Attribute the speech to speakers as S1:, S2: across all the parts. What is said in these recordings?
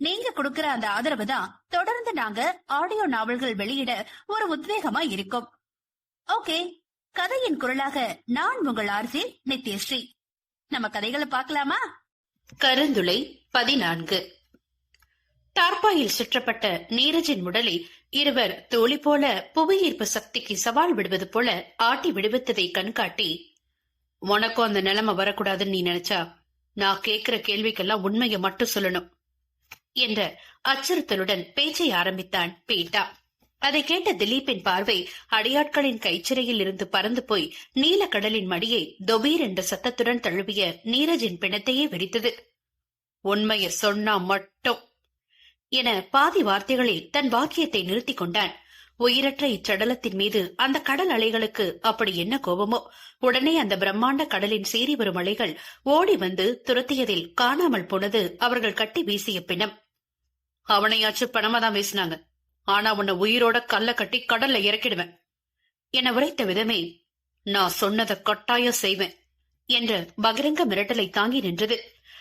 S1: நீங்க கொடுக்கிற அந்த ஆதரவு தான் தொடர்ந்து நாங்க ஆடியோ நாவல்கள் வெளியிட ஒரு உத்வேகமா இருக்கும். ஓகே கதையின் குரலாக நான் உங்கள் ஆர்ஜி நித்யஸ்ரீ. நம்ம கதைகளை பார்க்கலாமா? கருந்துளை பதினான்கு. டார்பாயில் சுற்றப்பட்ட நீரஜின் உடலை இருவர் தோழி போல புவியீர்ப்பு சக்திக்கு சவால் விடுவது போல ஆட்டி விடுவித்ததை கண்காட்டி உனக்கும் அந்த நிலைமை வரக்கூடாதுன்னு நீ நினைச்சா? நான் கேக்குற கேள்விக்கெல்லாம் உண்மையை மட்டும் சொல்லணும். என்ற அச்சுறுத்தலுடன் பேச்சை ஆரம்பித்தான் பீட்டா. அதை கேட்ட திலீப்பின் பார்வை அடியாட்களின் கைச்சிறையில் இருந்து பறந்து போய் நீலக்கடலின் மடியை தொபீர் என்ற சத்தத்துடன் தழுவிய நீரஜின் பிணத்தையே வெடித்தது. உண்மையை சொன்னா மட்டும் என பாதி வார்த்தைகளில் தன் வாக்கியத்தை நிறுத்திக் கொண்டான் உயிரற்ற இச்சடலத்தின் மீது அந்த கடல் அலைகளுக்கு அப்படி என்ன கோபமோ? உடனே அந்த பிரம்மாண்ட கடலின் சீறி வரும் அலைகள் ஓடி வந்து துரத்தியதில் காணாமல் போனது அவர்கள் கட்டி வீசிய பிணம். அவனையாச்சு பணமா தான் வீசினாங்க. ஆனா உன்னை உயிரோட கல்ல கட்டி கடல்ல இறக்கிடுவேன். என உரைத்த விதமே நான் சொன்னதை கட்டாயம் செய்வேன் என்ற பகிரங்க மிரட்டலை தாங்கி நின்றது.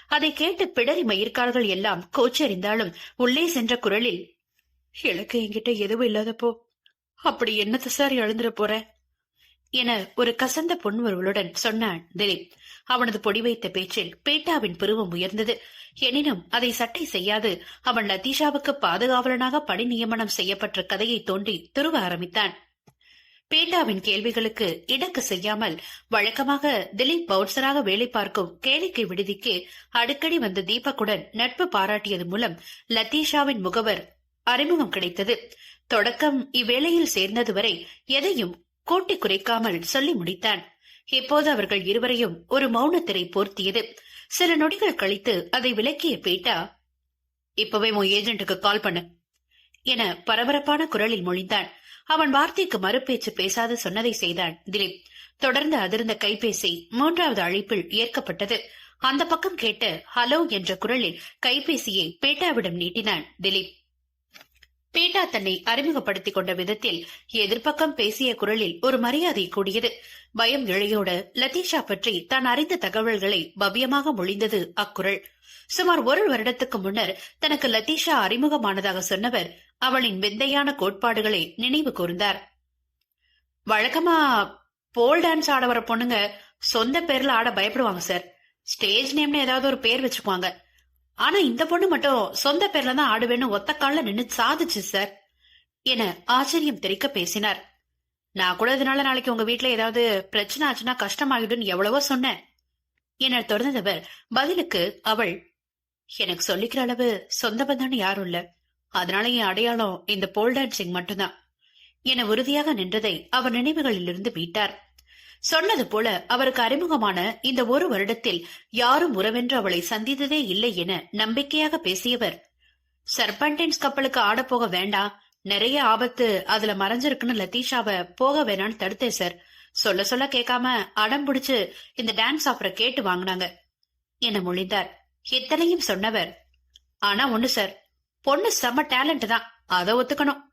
S1: அதை கேட்டு பிடரி மயிர்கார்கள் எல்லாம் கோச்சறிந்தாலும் உள்ளே சென்ற குரலில் எனக்கு என்கிட்ட எதுவும் இல்லாதப்போ அப்படி என்னத்த சார் எழுந்துட போற? என ஒரு கசந்த பொன்வருவலுடன் சொன்னான் திலீப். அவனது பொடி வைத்த பேச்சில் பேட்டாவின் புருவம் உயர்ந்தது. எனினும் அதை சட்டை செய்யாது. அவன் லதீஷாவுக்கு பாதுகாவலனாக பணி நியமனம் செய்யப்பட்ட கதையை தோண்டி துருவ ஆரம்பித்தான். பேட்டாவின் கேள்விகளுக்கு இடக்கு செய்யாமல் வழக்கமாக திலீப் பவுன்சராக வேலை பார்க்கும் கேளிக்கை விடுதிக்கு அடிக்கடி வந்த தீபக்குடன் நட்பு பாராட்டியது மூலம் லத்தீஷாவின் முகவர் அறிமுகம் கிடைத்தது. தொடக்கம் இவ்வேளையில் சேர்ந்தது வரை எதையும் கூட்டி குறைக்காமல் சொல்லி முடித்தான். இப்போது அவர்கள் இருவரையும் ஒரு மௌனத்திரை போர்த்தியது. சில நொடிகள் கழித்து அதை விளக்கிய பேட்டா இப்பவே உன் ஏஜென்ட்டுக்கு கால் பண்ணு என பரபரப்பான குரலில் மொழிந்தான். அவன் வார்த்தைக்கு மறுபேச்சு பேசாது சொன்னதை செய்தான் திலீப். தொடர்ந்து அதிர்ந்த கைபேசி மூன்றாவது அழைப்பில் ஏற்கப்பட்டது. அந்த பக்கம் கேட்டு ஹலோ என்ற குரலில் கைபேசியை பேட்டாவிடம் நீட்டினான் திலீப். பீட்டா தன்னை அறிமுகப்படுத்திக் கொண்ட விதத்தில் எதிர்ப்பக்கம் பேசிய குரலில் ஒரு மரியாதை கூடியது. பயம் இழையோடு லதீஷா பற்றி தான் அறிந்த தகவல்களை பவ்யமாக மொழிந்தது அக்குரல். சுமார் ஒரு வருடத்துக்கு முன்னர் தனக்கு லதீஷா அறிமுகமானதாக சொன்னவர் அவளின் விந்தையான கோட்பாடுகளை நினைவு கூர்ந்தார். வழக்கமா போல் டான்ஸ் ஆட வர பொண்ணுங்க சொந்த பேர்ல ஆட பயப்படுவாங்க சார். ஸ்டேஜ் நேம்னு ஏதாவது ஒரு பேர் வச்சுக்குவாங்க. ஆனா இந்த பொண்ணு மட்டும் சொந்த பேர்ல தான் ஆடுவேன்னு ஒத்த கால நின்னு சாதிச்சு சார் என ஆச்சரியம் தெரிக்க பேசினார். நான் கூட இதனால நாளைக்கு உங்க வீட்டுல ஏதாவது பிரச்சனை ஆச்சுன்னா கஷ்டமாகிடும் எவ்வளவோ சொன்னேன் என தொடர்ந்தவர் பதிலுக்கு அவள் எனக்கு சொல்லிக்கிற அளவு சொந்த பந்தான்னு யாரும் இல்ல. அதனால என் அடையாளம் இந்த போல் டான்சிங் மட்டும்தான் என உறுதியாக நின்றதை அவர் நினைவுகளிலிருந்து மீட்டார். சொன்னது போல அவருக்கு அறிமுகமான இந்த ஒரு வருடத்தில் யாரும் உறவென்று அவளை சந்தித்ததே இல்லை என நம்பிக்கையாக பேசியவர். சர்பன்டைன்ஸ் கப்பலுக்கு ஆட போக வேண்டாம் நிறைய ஆபத்து அதுல மறைஞ்சிருக்குன்னு லத்தீஷாவை போக வேணான்னு தடுத்தேன் சார். சொல்ல சொல்ல கேட்காம அடம் பிடிச்சு இந்த டான்ஸ் ஆஃபரை கேட்டு வாங்கினாங்க. என மொழிந்தார். இத்தனையும் சொன்னவர். ஆனா ஒண்ணு சார். பொண்ணு செம்ம டேலண்ட் தான். அதை ஒத்துக்கணும்.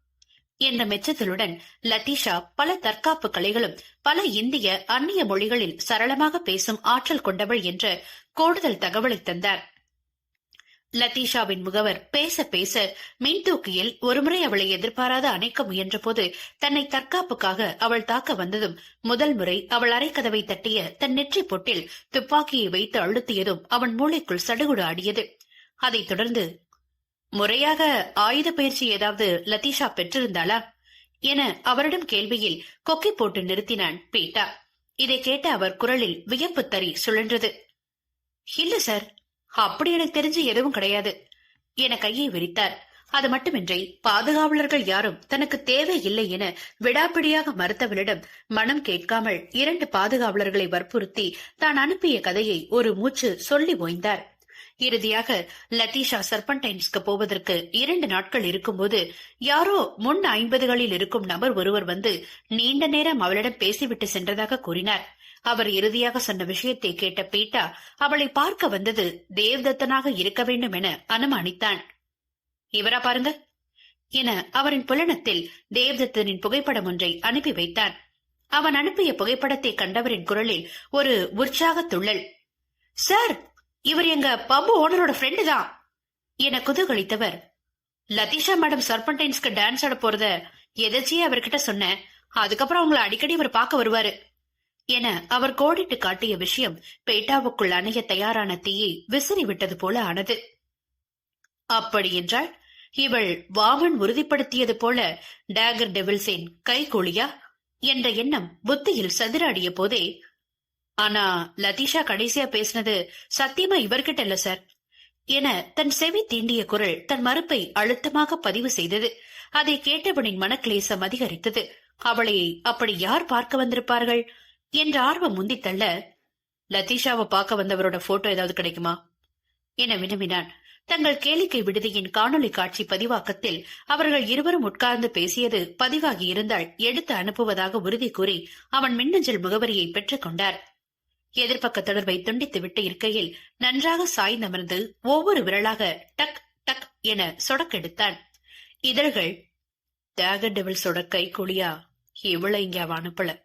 S1: என்ற மெச்சத்திலுடன் லத்தீஷா பல தற்காப்பு கலைகளும் பல இந்திய அந்நிய மொழிகளில் சரளமாக பேசும் ஆற்றல் கொண்டவள் என்ற கூடுதல் தகவலை தந்தார். லத்தீஷாவின் முகவர் பேச பேச மின்தூக்கியில் ஒருமுறை அவளை எதிர்பாராத அணைக்க முயன்றபோது தன்னை தற்காப்புக்காக அவள் தாக்க வந்ததும் முதல் முறை அவள் அரைக்கதவை தட்டிய தன் நெற்றி பொட்டில் துப்பாக்கியை வைத்து அழுத்தியதும் அவன் மூளைக்குள் சடுகுடு ஆடியது. அதைத் தொடர்ந்து முறையாக ஆயுத பயிற்சி ஏதாவது லத்தீஷா பெற்றிருந்தாளா? என அவரிடம் கேள்வியில் கொக்கி போட்டு நிறுத்தினான் பீட்டா. இதை கேட்ட அவர் குரலில் வியப்பு தறி சுழன்றது. இல்ல சார். அப்படி எனக்கு தெரிஞ்சு எதுவும் கிடையாது என கையை விரித்தார். அது மட்டுமின்றி பாதுகாவலர்கள் யாரும் தனக்கு தேவை இல்லை என விடாப்பிடியாக மறுத்தவளிடம் மனம் கேட்காமல் இரண்டு பாதுகாவலர்களை வற்புறுத்தி தான் அனுப்பிய கதையை ஒரு மூச்சு சொல்லி ஓய்ந்தார். இறுதியாக லத்தீஷா சர்பன்டைன்ஸ்க்கு போவதற்கு இரண்டு நாட்கள் இருக்கும்போது யாரோ முன் ஐம்பதுகளில் இருக்கும் நபர் ஒருவர் வந்து நீண்ட நேரம் அவளிடம் பேசிவிட்டு சென்றதாக கூறினார். அவர் இறுதியாக சொன்ன விஷயத்தை கேட்ட பீட்டா அவளை பார்க்க வந்தது தேவ்தத்தனாக இருக்க வேண்டும் என அனுமானித்தான். இவரா பாருங்க என அவரின் புலனத்தில் தேவ்தத்தனின் புகைப்படம் ஒன்றை அனுப்பி வைத்தான். அவன் அனுப்பிய புகைப்படத்தை கண்டவரின் குரலில் ஒரு உற்சாக துள்ளல் சார் இவர் எங்க பம்பு ஓனரோட ஃப்ரெண்டு தான். என குதூகலித்தவர். லதீஷா மேடம் சர்பன்டைன்ஸ்க்கு டான்ஸ் ஆட போறத எதாச்சியே அவர்கிட்ட சொன்னேன். அதுக்கப்புறம் அவங்கள அடிக்கடி இவர் பார்க்க வருவாரு. என அவர் கோடிட்டு காட்டிய விஷயம் பேட்டாவுக்குள் அணைய தயாரான தீயை விசிறி விட்டது போல ஆனது. அப்படி என்றால் இவள் வாமன் உறுதிப்படுத்தியது போல டேகர் டெவில்சேன் கைகூலியா? என்ற எண்ணம் புத்தியில் சதிராடிய போதே ஆனா லதீஷா கடைசியா பேசினது சத்தியமா இவர்கிட்ட இல்ல சார். என தன் செவி தீண்டிய குரல் தன் மறுப்பை அழுத்தமாக பதிவு செய்தது. அதை கேட்டவனின் மனக்லேசம் அதிகரித்தது. அவளை அப்படி யார் பார்க்க வந்திருப்பார்கள்? என்ற ஆர்வம் முந்தித்தள்ள லதீஷாவை பார்க்க வந்தவரோட போட்டோ ஏதாவது கிடைக்குமா? என வினவினான். தங்கள் கேளிக்கை விடுதியின் காணொலி காட்சி பதிவாக்கத்தில் அவர்கள் இருவரும் உட்கார்ந்து பேசியது பதிவாகி இருந்தால் எடுத்து அனுப்புவதாக உறுதி கூறி அவன் மின்னஞ்சல் முகவரியை பெற்றுக் கொண்டார். எதிர்ப்பக்க தொடர்பை துண்டித்துவிட்டு இருக்கையில் நன்றாக சாய்ந்தமர்ந்து ஒவ்வொரு விரலாக டக் டக் என சொடக்கெடுத்தான். இதழ்கள் தியாக டெவில்ஸோட கை குழியா? இவளை இங்க அவ அனுப்பல.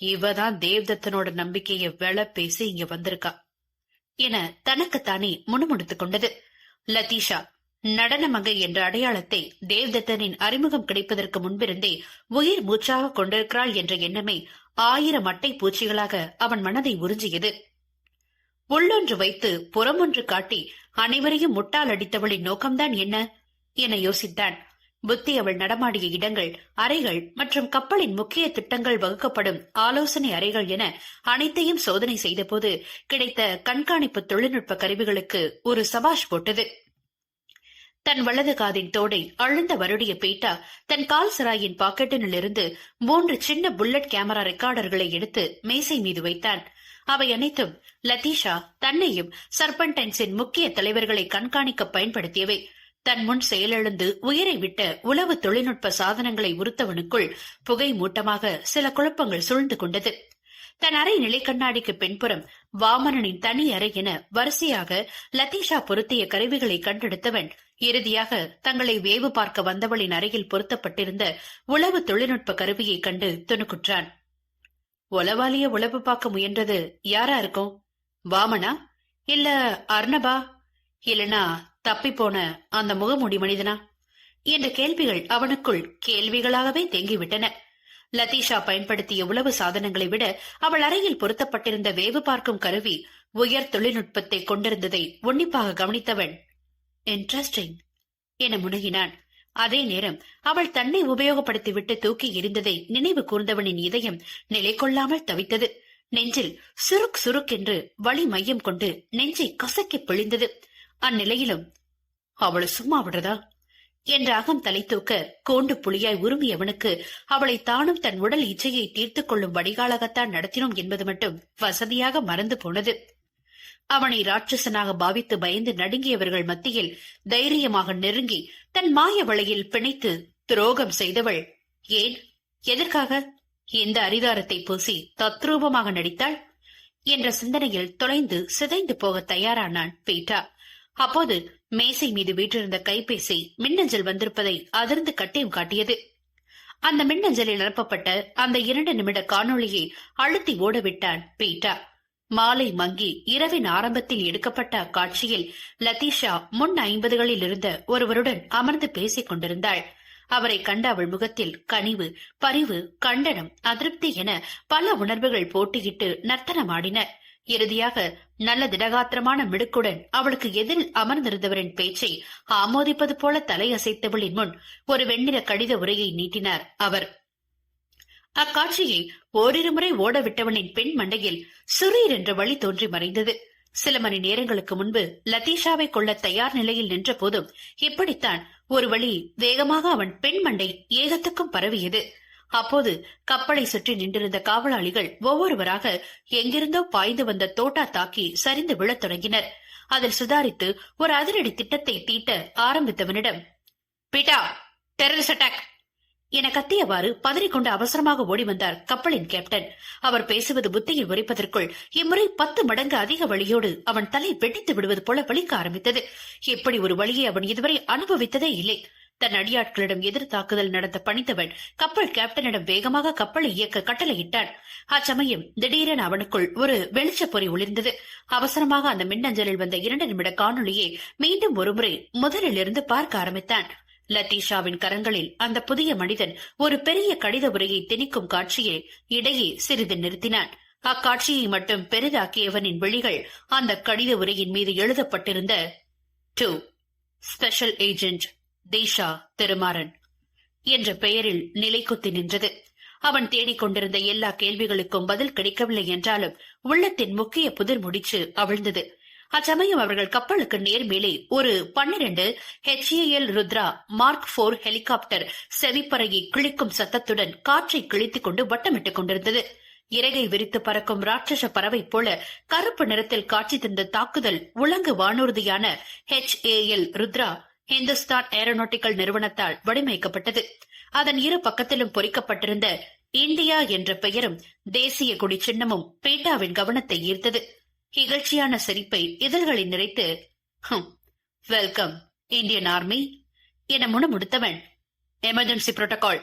S1: இவதான் தேவ்தத்தனோட நம்பிக்கைய வெள பேசி இங்க வந்திருக்கா. என தனக்குத்தானே முணுமுணுத்துக் கொண்டது. லதீஷா நடனமங்கை என்ற அடையாளத்தை தேவ்தத்தனின் அறிமுகம் கிடைப்பதற்கு முன்பிருந்தே உயிர் மூச்சாக கொண்டிருக்கிறாள் என்ற எண்ணமே ஆயிரம் அட்டை பூச்சிகளாக அவன் மனதை உறிஞ்சியது. உள்ளொன்று வைத்து புறமொன்று காட்டி அனைவரையும் முட்டால் அடித்தவளின் நோக்கம்தான் என்ன? என யோசித்தான். புத்தி அவள் நடமாடிய இடங்கள் அறைகள் மற்றும் கப்பலின் முக்கிய திட்டங்கள் வகுக்கப்படும் ஆலோசனை அறைகள் என அனைத்தையும் சோதனை செய்தபோது கிடைத்த கண்காணிப்பு தொழில்நுட்ப கருவிகளுக்கு ஒரு சபாஷ் போட்டது. தன் வலது காதின் தோடை அழுந்த வருடிய பீட்டா தன் கால் சராயின் பாக்கெட்டினிலிருந்து மூன்று சின்ன புல்லட் கேமரா ரெக்கார்டர்களை எடுத்து மேசை மீது வைத்தான். அவை அனைத்தும் லதீஷா தன்னையும் சர்பன்டைன்ஸின் முக்கிய தலைவர்களை கண்காணிக்க பயன்படுத்தியவை. தன் முன் செயலிழந்து உயிரை விட்ட உளவு தொழில்நுட்ப சாதனங்களை உறுத்தவனுக்குள் புகை மூட்டமாக சில குழப்பங்கள் சூழ்ந்து கொண்டது. தன் அறை நிலை கண்ணாடிக்கு பின்புறம் வாமனனின் தனி அறை என வரிசையாக லதீஷா பொருத்திய கருவிகளை கண்டெடுத்தவன். இறுதியாக தங்களை வேவு பார்க்க வந்தவளின் அறையில் பொருத்தப்பட்டிருந்த உளவு தொழில்நுட்ப கருவியை கண்டு துணுக்குற்றான். உளவாலிய உளவு பார்க்க முயன்றது யாரா இருக்கும்? வாமனா? இல்ல அர்ணபா? இல்லனா தப்பி போன அந்த முகமுடி மனிதனா? என்ற கேள்விகள் அவனுக்குள் கேள்விகளாகவே தேங்கிவிட்டன. லதீஷா பயன்படுத்திய உளவு சாதனங்களை விட அவள் அறையில் பொருத்தப்பட்டிருந்த வேவு பார்க்கும் கருவி உயர் தொழில்நுட்பத்தை கொண்டிருந்ததை உன்னிப்பாக கவனித்தவன் இன்ட்ரெஸ்டிங் என முனகினான். அதே நேரம் அவள் தன்னை உபயோகப்படுத்திவிட்டு தூக்கி எறிந்ததை நினைவு கூர்ந்தவனின் இதயம் நிலை கொள்ளாமல் தவித்தது. நெஞ்சில் சுருக் சுருக் என்று வலி மையம் கொண்டு நெஞ்சை கசக்கி பிழிந்தது. அந்நிலையிலும் அவளை சும்மா விடுறதா? என்ற அகம் தலை தூக்க கோண்டு புலியாய் உருமியவனுக்கு அவளை தானும் தன் உடல் இச்சையை தீர்த்துக் கொள்ளும் வடிகாலாகத்தான் நடத்தினோம் என்பது மட்டும் வசதியாக மறந்து போனது. அவனை ராட்சசனாக பாவித்து பயந்து நடுங்கியவர்கள் மத்தியில் தைரியமாக நெருங்கி தன் மாய வலையில் பிணைத்து துரோகம் செய்தவள். ஏன்? எதற்காக? இந்த அரிதாரத்தை பூசி தத்ரூபமாக நடித்தாள்? என்ற சிந்தனையில் தொலைந்து சிதைந்து போக தயாரானான் பீட்டா. அப்போது மேசை மீது வீற்றிருந்த கைபேசி மின்னஞ்சல் வந்திருப்பதை அதிர்ந்து கட்டியம் காட்டியது. அந்த மின்னஞ்சலில் அனுப்பப்பட்ட அந்த இரண்டு நிமிட காணொளியை அழுத்தி ஓடவிட்டான் பீட்டா. மாலை மங்கி இரவின் ஆரம்பத்தில் எடுக்கப்பட்ட அக்காட்சியில் லதீஷா முன் ஐம்பதுகளில் இருந்த ஒருவருடன் அமர்ந்து பேசிக் கொண்டிருந்தாள். அவரை கண்ட அவள் முகத்தில் கனிவு பரிவு கண்டனம் அதிருப்தி என பல உணர்வுகள் போட்டியிட்டு நர்த்தனமாடின. இறுதியாக நல்ல திடகாத்திரமான மிடுக்குடன் அவளுக்கு எதிரில் அமர்ந்திருந்தவரின் பேச்சை ஆமோதிப்பது போல தலையசைத்தவளின் முன் ஒரு வெண்ணிற கடித உரையை நீட்டினார் அவர். அக்காட்சியை ஓரிரு முறை ஓடவிட்டவனின் பெண் மண்டையில் சுரீர் என்ற வழி தோன்றி மறைந்தது. சில மணி நேரங்களுக்கு முன்பு லதீஷாவை கொள்ள தயார் நிலையில் நின்ற போதும் இப்படித்தான் ஒரு வழி வேகமாக அவன் பெண் மண்டை ஏகத்துக்கும் பரவியது. அப்போது கப்பலை சுற்றி நின்றிருந்த காவலாளிகள் ஒவ்வொருவராக எங்கிருந்தோ பாய்ந்து வந்த தோட்டா தாக்கி சரிந்து விழத் தொடங்கினர். அதில் சுதாரித்து ஒரு அதிரடி திட்டத்தை தீட்ட ஆரம்பித்தவனிடம் பீட்டா டெரரிஸ்ட் அட்டாக் என கத்தியவாறு பதறிக்கொண்டு அவசரமாக ஓடி வந்தார் கப்பலின் கேப்டன். அவர் பேசுவது புத்தியில் உரைப்பதற்குள் இம்முறை பத்து மடங்கு அதிக வழியோடு அவன் தலை வெடித்து விடுவது போல வலிக்க ஆரம்பித்தது. இப்படி ஒரு வழியை அவன் இதுவரை அனுபவித்ததே இல்லை. தன் அடியாட்களிடம் எதிர் தாக்குதல் நடத்த பணித்தவன் கப்பல் கேப்டனிடம் வேகமாக கப்பலை இயக்க கட்டளையிட்டான். அச்சமயம் திடீரென அவனுக்குள் ஒரு வெளிச்சப் பொறி ஒளிர்ந்தது. அவசரமாக அந்த மின்னஞ்சலில் வந்த இரண்டு நிமிட காணொளியை மீண்டும் ஒருமுறை முதலிலிருந்து பார்க்க ஆரம்பித்தான். லத்தீஷாவின் கரங்களில் அந்த புதிய மனிதன் ஒரு பெரிய கடித உரையை திணிக்கும் காட்சியை இடையே சிறிது நிறுத்தினான். அக்காட்சியை மட்டும் பெரிதாக்கியவனின் விழிகள் அந்த கடித உரையின் மீது எழுதப்பட்டிருந்த to special agent Thesha Thirumaran என்ற பெயரில் நிலைக்குத்தி நின்றது. அவன் தேடிக் கொண்டிருந்த எல்லா கேள்விகளுக்கும் பதில் கிடைக்கவில்லை என்றாலும் உள்ளத்தின் முக்கிய புதிர் முடிச்சு அவிழ்ந்தது. அச்சமயம் அவர்கள் கப்பலுக்கு நேர் மேலே ஒரு பன்னிரண்டு ஹெச்ஏஎல் ருத்ரா மார்க் போர் ஹெலிகாப்டர் செவிப்பறையை கிழிக்கும் சத்தத்துடன் காற்றை கிழித்துக் கொண்டு வட்டமிட்டுக் கொண்டிருந்தது. இறகை விரித்து பறக்கும் ராட்சச பறவை போல கருப்பு நிறத்தில் காட்சி தந்த தாக்குதல் உலங்கு வானூர்தியான ஹெச்ஏஎல் ருத்ரா ஹிந்துஸ்தான் ஏரோநாட்டிக்கல் நிறுவனத்தால் வடிவமைக்கப்பட்டது. அதன் இரு பக்கத்திலும் பொறிக்கப்பட்டிருந்த இந்தியா என்ற பெயரும் தேசிய கொடி சின்னமும் பேட்டாவின் கவனத்தை ஈர்த்தது. இகழ்ச்சியான சிரிப்பை இதழ்களை நிறைத்து வெல்கம் இந்தியன் ஆர்மி. என முணுமுடுத்தவன் எமர்ஜென்சி புரோட்டோகால்.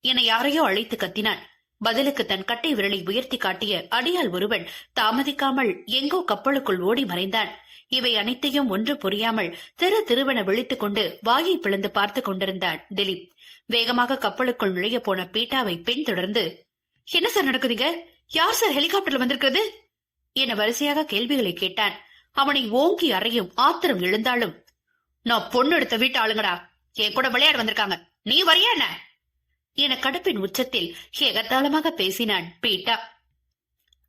S1: என யாரையோ அழைத்து கத்தினான். பதிலுக்கு தன் கட்டை விரலை உயர்த்தி காட்டிய அடியால் ஒருவன் தாமதிக்காமல் எங்கோ கப்பலுக்குள் ஓடி மறைந்தான். இவை அனைத்தையும் ஒன்று புரியாமல் திரு திருவன விழித்துக் கொண்டு வாயை பிளந்து பார்த்து கொண்டிருந்தான் திலீப். வேகமாக கப்பலுக்குள் நுழைய போன பீட்டாவை பின்தொடர்ந்து என்ன சார் நடக்குதுங்க? யார் சார் ஹெலிகாப்டர்ல வந்திருக்கிறது? என வரிசையாக கேள்விகளை கேட்டான். அவனை ஓங்கி அறையும் ஆத்திரம் எழுந்தாலும் நான் பொண்ணு எடுத்த வீட்டு ஆளுங்கடா. என் கூட விளையாட வந்திருக்காங்க. நீ வரியா என்ன? என கடுப்பின் உச்சத்தில் ஏகத்தாளமாக பேசினான் பீட்டா.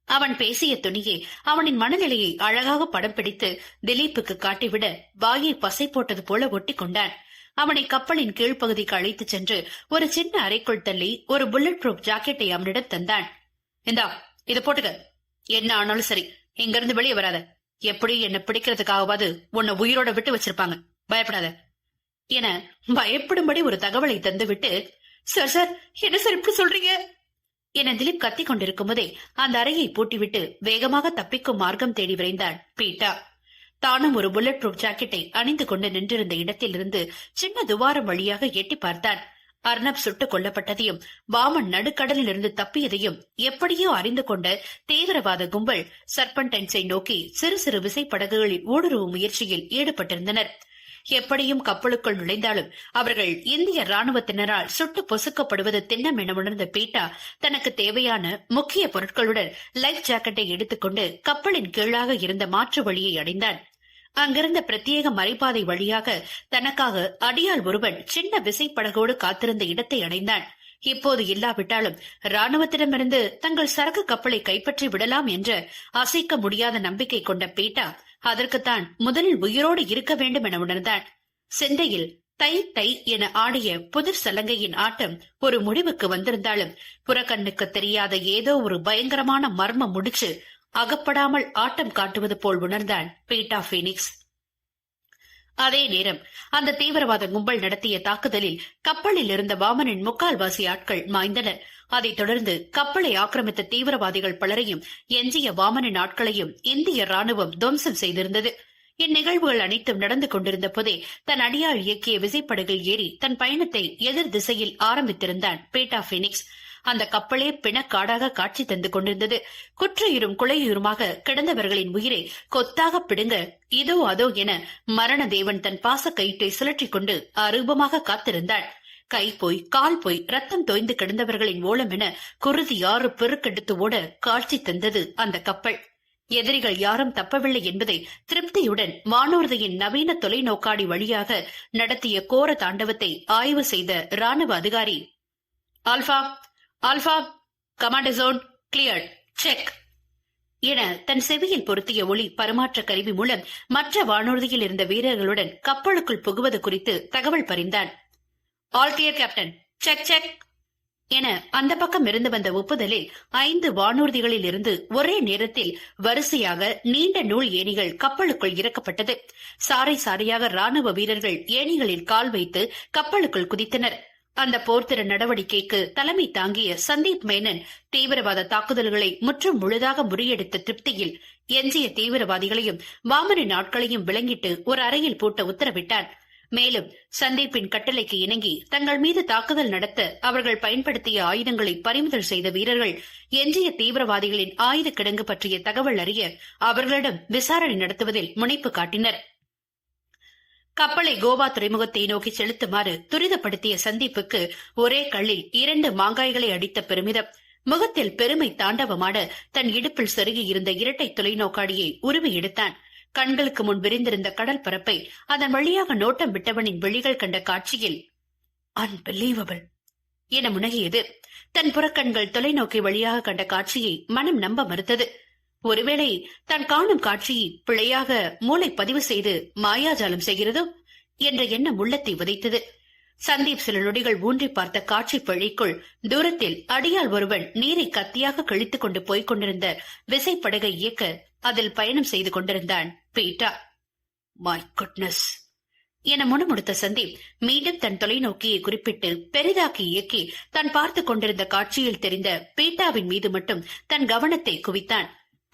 S1: அவன் பேசிய துணியே அவனின் மனநிலையை அழகாக படம் பிடித்து திலீப்புக்கு காட்டிவிட வாயை பசை போட்டது போல ஒட்டி கொண்டான். அவனை கப்பலின் கீழ்ப்பகுதிக்கு அழைத்துச் சென்று ஒரு சின்ன அறைக்குள் தள்ளி ஒரு புல்லட் ப்ரூஃப் ஜாக்கெட்டை அவனிடம் தந்தான். இந்தா இத போட்டுக்க. என்ன ஆனாலும் சரி இங்கிருந்து வெளியே வராத. எப்படி என்ன பிடிக்கிறதுக்காகவாது உன்னை உயிரோட விட்டு வச்சிருப்பாங்க. பயப்படாத. என பயப்படும்படி ஒரு தகவலை தந்துவிட்டு சார் சார் என்ன சார் இப்படி சொல்றீங்க? என திலீப் கத்திக் கொண்டிருக்கும் போதே அந்த அறையை பூட்டிவிட்டு வேகமாக தப்பிக்கும் மார்க்கம் தேடி விரைந்தான் பீட்டா தானும் ஒரு புல்லட் ப்ரூஃப் ஜாக்கெட்டை அணிந்து கொண்டு நின்றிருந்த இடத்திலிருந்து சின்ன துவாரம் வழியாக எட்டி பார்த்தான். அர்ணப் சுட்டுக் கொல்லப்பட்டதையும் வாமன் நடுக்கடலில் இருந்து தப்பியதையும் எப்படியோ அறிந்து கொண்ட தீவிரவாத கும்பல் சர்பன்டைன்ஸை நோக்கி சிறு சிறு விசை படகுகளில் ஊடுருவும் முயற்சியில் ஈடுபட்டிருந்தனர். எப்படியும் கப்பலுக்குள் நுழைந்தாலும் அவர்கள் இந்திய ராணுவத்தினரால் சுட்டு பொசுக்கப்படுவது திண்ணம் என உணர்ந்த பீட்டா தனக்கு தேவையான முக்கிய பொருட்களுடன் லைஃப் ஜாக்கெட்டை எடுத்துக்கொண்டு கப்பலின் கீழாக இருந்த மாற்று வழியை அடைந்தான். அங்கிருந்த பிரத்யேக மறைபாதை வழியாக தனக்காக அடியால் ஒருவன் சின்ன விசைப்படகோடு காத்திருந்த இடத்தை அடைந்தான். இப்போது இல்லாவிட்டாலும் ராணுவத்திடமிருந்து தங்கள் சரக்கு கப்பலை கைப்பற்றி விடலாம் என்ற அசைக்க முடியாத நம்பிக்கை கொண்ட பீட்டா அதற்குத்தான் முதலில் உயிரோடு இருக்க வேண்டும் என உணர்ந்தான் சிந்தையில் தை தை என ஆடிய புதிர் சலங்கையின் ஆட்டம் ஒரு முடிவுக்கு வந்திருந்தாலும் புறக்கண்ணுக்கு தெரியாத ஏதோ ஒரு பயங்கரமான மர்மம் முடிச்சு அகப்படாமல் ஆட்டம் காட்டுவது போல் உணர்ந்தான் பீட்டா பீனிக்ஸ் அதே நேரம் அந்த தீவிரவாத கும்பல் நடத்திய தாக்குதலில் கப்பலில் இருந்த வாமனின் முக்கால்வாசி ஆட்கள் மாய்ந்தனர். அதைத் தொடர்ந்து கப்பலை ஆக்கிரமித்த தீவிரவாதிகள் பலரையும் எஞ்சிய வாமனின் ஆட்களையும் இந்திய ராணுவம் துவம்சம் செய்திருந்தது. இந்நிகழ்வுகள் அனைத்தும் நடந்து கொண்டிருந்த போதே தன் அடியாள் இயக்கிய விசைப்படகில் ஏறி தன் பயணத்தை எதிர் திசையில் ஆரம்பித்திருந்தான் பேட்டா பீனிக்ஸ் அந்த கப்பலே பிணக்காடாக காட்சி தந்து கொண்டிருந்தது. குற்றையுறும் குலையுறுமாக கிடந்தவர்களின் உயிரை கொத்தாக பிடுங்க இதோ அதோ என மரண தேவன் தன் பாச கயிற்றை சுழற்றிக் கொண்டு அரூபமாக காத்திருந்தாள். கை போய் கால் போய் ரத்தம் தோய்ந்து கிடந்தவர்களின் ஓலம் என குருதி யாறு பெருக்கெடுத்து ஓட காட்சி தந்தது அந்த கப்பல். எதிரிகள் யாரும் தப்பவில்லை என்பதை திருப்தியுடன் வானூர்தியின் நவீன தொலைநோக்காடி வழியாக நடத்திய கோர தாண்டவத்தை ஆய்வு செய்த ராணுவ அதிகாரி alpha alpha command zone clear check என தன் செவியில் பொருத்திய ஒளி பரிமாற்ற கருவி மூலம் மற்ற வானூர்தியில் இருந்த வீரர்களுடன் கப்பலுக்குள் புகுவது குறித்து தகவல் பறிந்தான். All clear captain check check என அந்த பக்கம் இருந்து வந்த ஒப்புதலில் ஐந்து வானூர்திகளில் இருந்து ஒரே நேரத்தில் வரிசையாக நீண்ட நூல் ஏணிகள் கப்பலுக்குள் இறக்கப்பட்டது. சாறை சாறையாக ராணுவ வீரர்கள் ஏணிகளில் கால் வைத்து கப்பலுக்குள் குதித்தனர். அந்த போர்த்திர நடவடிக்கைக்கு தலைமை தாங்கிய சந்தீப் மேனன் தீவிரவாத தாக்குதல்களை முற்றும் முழுதாக முறியடித்த திருப்தியில் எஞ்சிய தீவிரவாதிகளையும் வாமன நாட்களையும் விளங்கிட்டு ஒரு அறையில் பூட்ட உத்தரவிட்டான் மேலும் சந்தீப்பின் கட்டளைக்கு இணங்கி தங்கள் மீது தாக்குதல் நடத்த அவர்கள் பயன்படுத்திய ஆயுதங்களை பறிமுதல் செய்த வீரர்கள் எஞ்சிய தீவிரவாதிகளின் ஆயுத கிடங்கு பற்றிய தகவல் அறிய அவர்களிடம் விசாரணை நடத்துவதில் முனைப்பு காட்டினர். கப்பலை கோவா துறைமுகத்தை நோக்கி செலுத்துமாறு துரிதப்படுத்திய சந்திப்புக்கு ஒரே கல்லில் இரண்டு மாங்காய்களை அடித்த பெருமிதம். முகத்தில் பெருமை தாண்டவமாட தன் இடுப்பில் செருகி இருந்த இரட்டை தொலைநோக்காடியை உருவி எடுத்தான். கண்களுக்கு முன் விரிந்திருந்த கடல் பரப்பை அதன் வழியாக நோட்டம் விட்டவனின் விழிகள் கண்ட காட்சியில் அன்பிலீவபிள் என முனகியது. தன் புறக்கண்கள் தொலைநோக்கி வழியாக கண்ட காட்சியை மனம் நம்ப மறுத்தது. ஒருவேளை தான் காணும் காட்சி பிழையாக மூளை பதிவு செய்து மாயாஜாலம் செய்கிறதோ என்ற எண்ணம் உள்ளத்தை உதைத்தது. சந்தீப் சில நொடிகள் ஊன்றி பார்த்த காட்சி பிழைக்குள் தூரத்தில் அடியால் ஒருவன் நீரை கத்தியாக கிழித்துக் கொண்டு போய்க் கொண்டிருந்த விசைப்படகை இயக்க அதில் பயணம் செய்து கொண்டிருந்தான் பீட்டா. மை குட்னஸ் என முணுமுடுத்த சந்தீப் மீண்டும் தன் தொலைநோக்கியை குறிப்பிட்டு பெரிதாக்கி இயக்கி தான் பார்த்துக் கொண்டிருந்த காட்சியில் தெரிந்த பீட்டாவின் மீது மட்டும் தன் கவனத்தை குவித்தான்.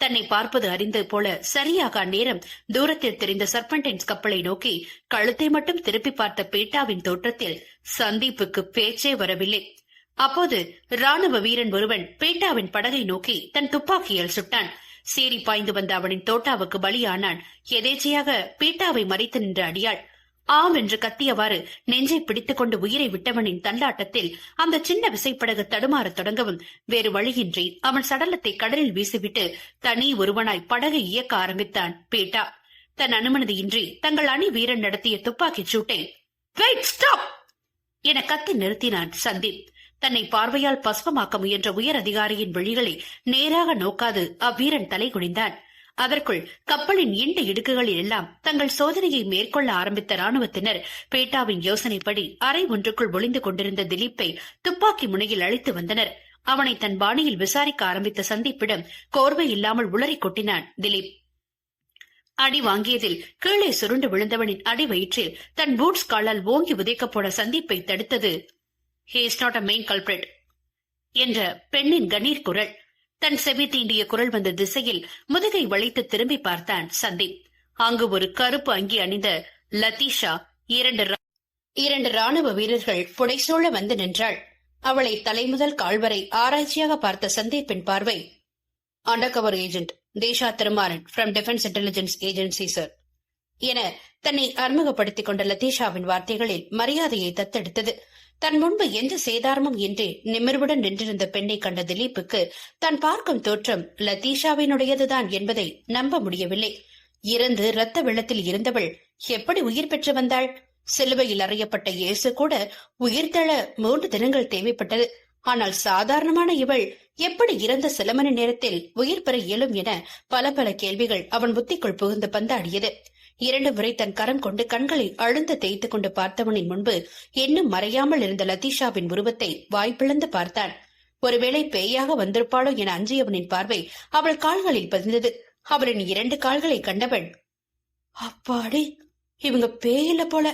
S1: தன்னை பார்ப்பது அறிந்து போல சரியாக அந்நேரம் தூரத்தில் தெரிந்த சர்பன்டைன்ஸ் கப்பலை நோக்கி கழுத்தை மட்டும் திருப்பி பார்த்த பீட்டாவின் தோற்றத்தில் சந்தீப்புக்கு பேச்சே வரவில்லை. அப்போது ராணுவ வீரன் ஒருவன் பேட்டாவின் படகை நோக்கி தன் துப்பாக்கியால் சுட்டான். சீறி பாய்ந்து வந்த அவனின் தோட்டாவுக்கு பலியானான். எதேச்சையாக பீட்டாவை மறைத்து நின்ற அடியாள் ஆம் என்று கத்தியவாறு நெஞ்சை பிடித்துக் கொண்டு உயிரை விட்டவனின் தள்ளாட்டத்தில் அந்த சின்ன விசைப்படகு தடுமாறத் தொடங்கவும் வேறு வழியின்றி அவன் சடலத்தை கடலில் வீசிவிட்டு தனி ஒருவனாய் படகை இயக்க ஆரம்பித்தான். பேட்டா தன் அனுமதியின்றி தங்கள் அணி வீரன் நடத்திய துப்பாக்கிச் சூட்டை வெயிட் ஸ்டாப்! என கத்தி நிறுத்தினான் சந்தீப். தன்னை பார்வையால் பஸ்பமாக்க முயன்ற உயர் அதிகாரியின் வழிகளை நேராக நோக்காது அவ்வீரன் தலை குனிந்தான் அதற்குள் கப்பலின் இண்ட இடுக்குகளில் எல்லாம் தங்கள் சோதனையை மேற்கொள்ள ஆரம்பித்த ராணுவத்தினர் பேட்டாவின் யோசனைப்படி அறை ஒன்றுக்குள் ஒளிந்து கொண்டிருந்த திலீப்பை துப்பாக்கி முனையில் அழைத்து வந்தனர். அவனை தன் பாணியில் விசாரிக்க ஆரம்பித்த சந்தீப்பிடம் கோர்வை இல்லாமல் உளறி கொட்டினான் திலீப். அடி வாங்கியதில் கீழே சுருண்டு விழுந்தவனின் அடி வயிற்றில் தன் பூட்ஸ் காலால் ஓங்கி உதைக்கப் போன சந்தீப்பை தடுத்தது. Hey is not a main culprit என்ற பெண்ணின் கணீர் குரல் தன் செவி தீண்டிய குரல் வந்த திசையில் முதுகை வளைத்து திரும்பி பார்த்தான் சந்தீப். அங்கு ஒரு கருப்பு அங்கி அணிந்த லதீஷா இரண்டு இரண்டு ராணுவ வீரர்கள் புடைசூழ வந்து நின்றாள். அவளை தலைமுதல் கால்வரை ஆராய்ச்சியாக பார்த்த சந்தீப்பின் பார்வை undercover agent Thesha Thirumaran from defence intelligence agency sir என தன்னை அறிமுகப்படுத்திக் கொண்ட லதீஷாவின் வார்த்தைகளில் மரியாதையை தத்தெடுத்தது. தன் முன்பு எந்த சேதாரமும் இன்றி நிமிர்வுடன் நின்றிருந்த பெண்ணை கண்ட திலீப்புக்கு தான் பார்க்கும் தோற்றம் லதீஷாவினுடையதுதான் என்பதை நம்ப முடியவில்லை. இறந்து இரத்த வெள்ளத்தில் இருந்தவள் எப்படி உயிர் பெற்று வந்தாள்? சிலுவையில் அறையப்பட்ட இயேசு கூட உயிர் மூன்று தினங்கள் தேவைப்பட்டது. ஆனால் சாதாரணமான இவள் எப்படி இறந்த சில மணி நேரத்தில் உயிர் பெற இயலும் என பல பல கேள்விகள் அவன் புத்திக்குள் புகுந்து பந்தாடியது. இரண்டு முறை தன் கரம் கொண்டு கண்களை அழுந்த தேய்த்துக் கொண்டு பார்த்தவனின் முன்பு இன்னும் மறையாமல் இருந்த லதீஷாவின் உருவத்தை வாய்ப்பிழந்து பார்த்தான். ஒருவேளை பேயாக வந்திருப்பாளோ என அஞ்சியவனின் பார்வை அவள் கால்களில் பதிந்தது. அவளின் இரண்டு கால்களை கண்டவன் அப்பாடி இவங்க பேயில்ல போல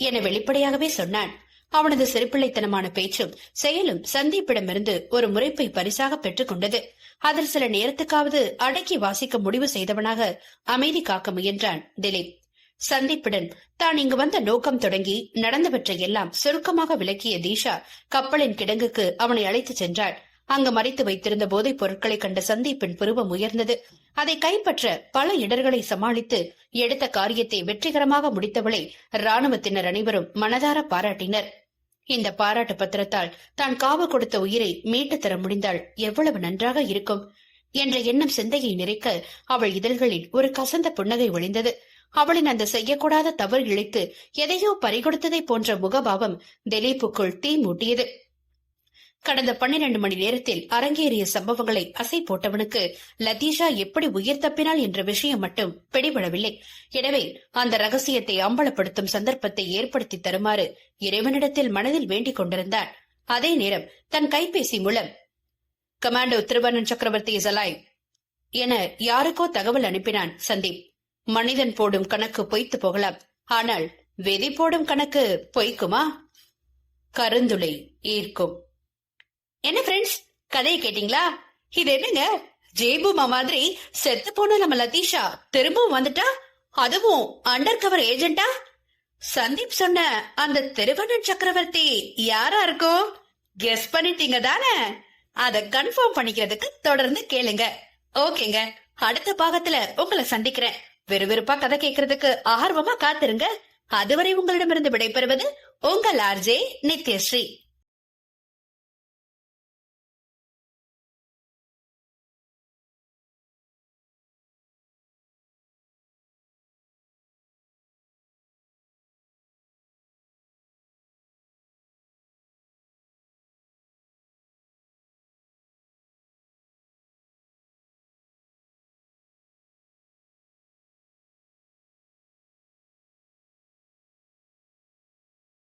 S1: என வெளிப்படையாகவே சொன்னான். அவனது சிறுபிள்ளைத்தனமான பேச்சும் செயலும் சந்தீப்பிடமிருந்து ஒரு முறைப்பை பரிசாக பெற்றுக் கொண்டது. அதில் சில நேரத்துக்காவது அடக்கி வாசிக்க முடிவு செய்தவனாக அமைதி காக்க முயன்றான் திலீப். சந்தீப்புடன் தான் இங்கு வந்த நோக்கம் தொடங்கி நடந்தவற்றை எல்லாம் சுருக்கமாக விளக்கிய தீஷா கப்பலின் கிடங்குக்கு அவனை அழைத்துச் சென்றாள். அங்கு மறைத்து வைத்திருந்த போதைப் பொருட்களை கண்ட சந்தீப்பின் புருவம் உயர்ந்தது. அதை கைப்பற்ற பல இடர்களை சமாளித்து எடுத்த காரியத்தை வெற்றிகரமாக முடித்தவளை ராணுவத்தினர் அனைவரும் மனதார பாராட்டினர். இந்த பாராட்டு பத்திரத்தால் தான் காவு கொடுத்த உயிரை மீட்டு தர முடிந்தால் எவ்வளவு நன்றாக இருக்கும்? என்ற எண்ணம் சிந்தையை நிறைக்க அவள் இதழ்களில் ஒரு கசந்த புன்னகை ஒளிந்தது. அவளின் அந்த செய்யக்கூடாத தவறு இழைத்து எதையோ பறிகொடுத்ததை போன்ற முகபாவம் திலீப்புக்குள் தீ மூட்டியது. கடந்த பன்னிரண்டு மணி நேரத்தில் அரங்கேறிய சம்பவங்களை அசை போட்டவனுக்கு லதீஷா எப்படி உயிர் தப்பினாள் என்ற விஷயம் மட்டும் பிடிபடவில்லை. எனவே அந்த ரகசியத்தை அம்பலப்படுத்தும் சந்தர்ப்பத்தை ஏற்படுத்தி தருமாறு இறைவனிடத்தில் மனதில் வேண்டிக் கொண்டிருந்தான். அதே நேரம் தன் கைபேசி மூலம் கமாண்டோ திருவண்ணன் சக்கரவர்த்தி இஸ் என யாருக்கோ தகவல் அனுப்பினான் சந்தீப். மனிதன் போடும் கணக்கு பொய்த்து போகலாம். ஆனால் வெதி போடும் கணக்கு பொய்க்குமா? கருந்துளை ஈர்க்கும் என்ன ஃப்ரெண்ட்ஸ் கதையை கேட்டீங்களா? இது என்னங்க? ஜெய்பூமா மாதிரி செத்து போன நம்ம லதீஷா திரும்பவும் வந்துட்டா? அதுவும் அண்டர் கவர் ஏஜென்டா சந்தீப் சொன்ன அந்த திருவண்ணன் சக்கரவர்த்தி யாரா இருக்கும் கெஸ் பண்ணிட்டீங்க தானே? அத கன்ஃபார்ம் பண்ணிக்கிறதுக்கு தொடர்ந்து கேளுங்க. ஓகேங்க. அடுத்த பாகத்துல உங்களை சந்திக்கிறேன். விறுவிறுப்பா கதை கேட்கறதுக்கு ஆர்வமா காத்திருங்க. அதுவரை உங்களிடமிருந்து விடைபெறுவது உங்கள் ஆர்ஜே நித்யஸ்ரீ.